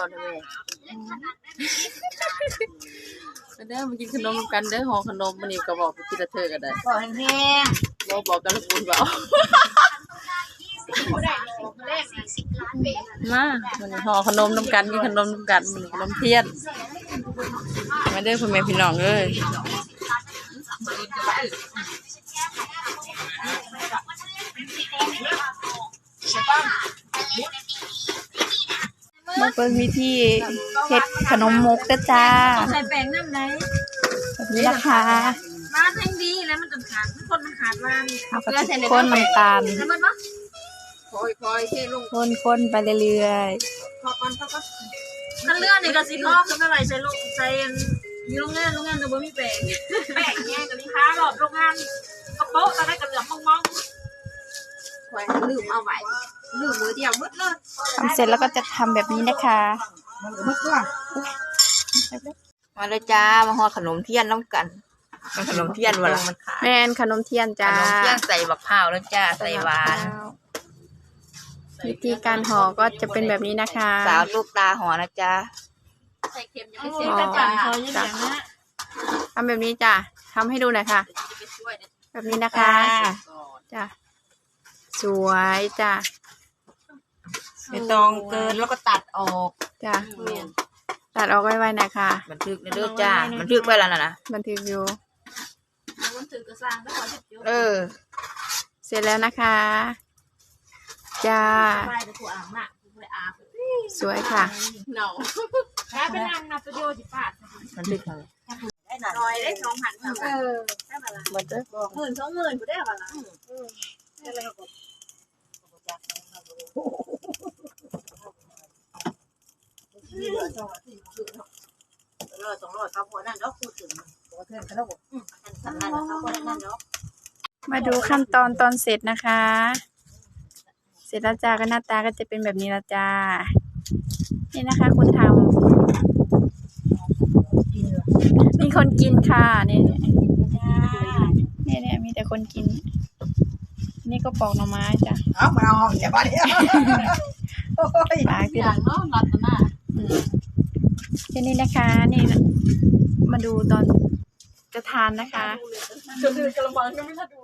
อนนะแม่ไปเด้อมากินขนมกันเด้อห่อขนมมันนี่ก็บอกไปกินละเธอก็ได้บอกแห้งบอกบอกกันละปุนเบาๆบ่ได้ดอกแรก40ล้านเบมามันนี้ห่อขนมน้ำกันกินขนมน้ำกันมันนี้ขนมเทียนมาเด้อพ่อแม่พี่น้องเอ้ย มาเบิ่งวิธีเฮ็ดขนมมกเด้อจ้าใส่แป้งน้ำไหนแบบนี้นะคะบ้านแห่งดีแล้วมันจนขาดมันคนมันขาดวานเอากระติกข้นน้ำตาลแล้วมันบ่คอยคอยเทลงข้นข้นๆไปเรื่อยพอก่อนพอก่อนถ้าเลือดนี่ก็สิพ่อคือไม่ไหวใส่ลูกใส่อยู่โรงงานโรงงานก็บ่มีแป้งแป้งแย่ก็มีค้ารอบโรงงานกระโปะตอนนั้นก็เหลือมมองคอยลืมเอาไว้ ลืมมือเดียวหมดเลยๆทำเสร็จแล้วก็จะทำแบบนี้นะคะหมดว่ามาเลยจ้ามาห่อขนมเทียนน้ำกันมันขนมเทียนวะล่ะมันขายแมนขนมเทียนขจ้านมเทียนใส่บักพร้าวแล้วจ้าใส่หวานวิธีการห่อก็จะเป็นแบบนี้นะคะ สาวลูกตาห่อนะจ้าๆใส่เค็มยังไม่เสร็จกระจายเขาอย่างนี้นะทำแบบนี้จ้ะทำให้ดูหน่อยค่ะ แบบนี้นะคะจ้ะสวยจ้ะ ไม่ต้องเกินแล้วก็ตัดออกจ้ะตัดออกไว้ๆหนะคะบันทึกในเรื่องจ้าบันทึกไว้แล้วนะนะบันทึกอยู่ มันถือกระซังแล้วขอสิบจุดเออ เสร็จแล้วนะคะ จ้า ไปจะถูกอ่างน่ะถูกเลยอาบสวยค่ะเนาถ้าเป็นนางนับประโยชน์ที่ปาดบันทึกเลยร้อยได้สองพันเออได้ปะล่ะบันทึกหมื่นสองหมื่นกูได้ปะล่ะร้ อยสองร้อยเขาพอนั่นดอกพูดถึงตัวเพื่อนเขาแล้วบอกอืมสำนักเขาพอนั่นดอกมาดูขั้นตอนตอนเสร็จนะคะ เสร็จแล้วจ้าก็หน้าตาก็จะเป็นแบบนี้ล้วจ้า นี่นะคะคุณทำมีคนกินค่ะนี่นี่เนี่ยมีแต่คนกิน นี่ก็ปอกหน่อไม้จ้ะ เอามาเอาอย่าบ้าเดียวโอ้ยปากที่อย่างเนาะรัตนา แค่นี้นะคะนี่มาดูตอนจะทานนะคะ จะดื้อกระมังก็ไม่น่าดูนะ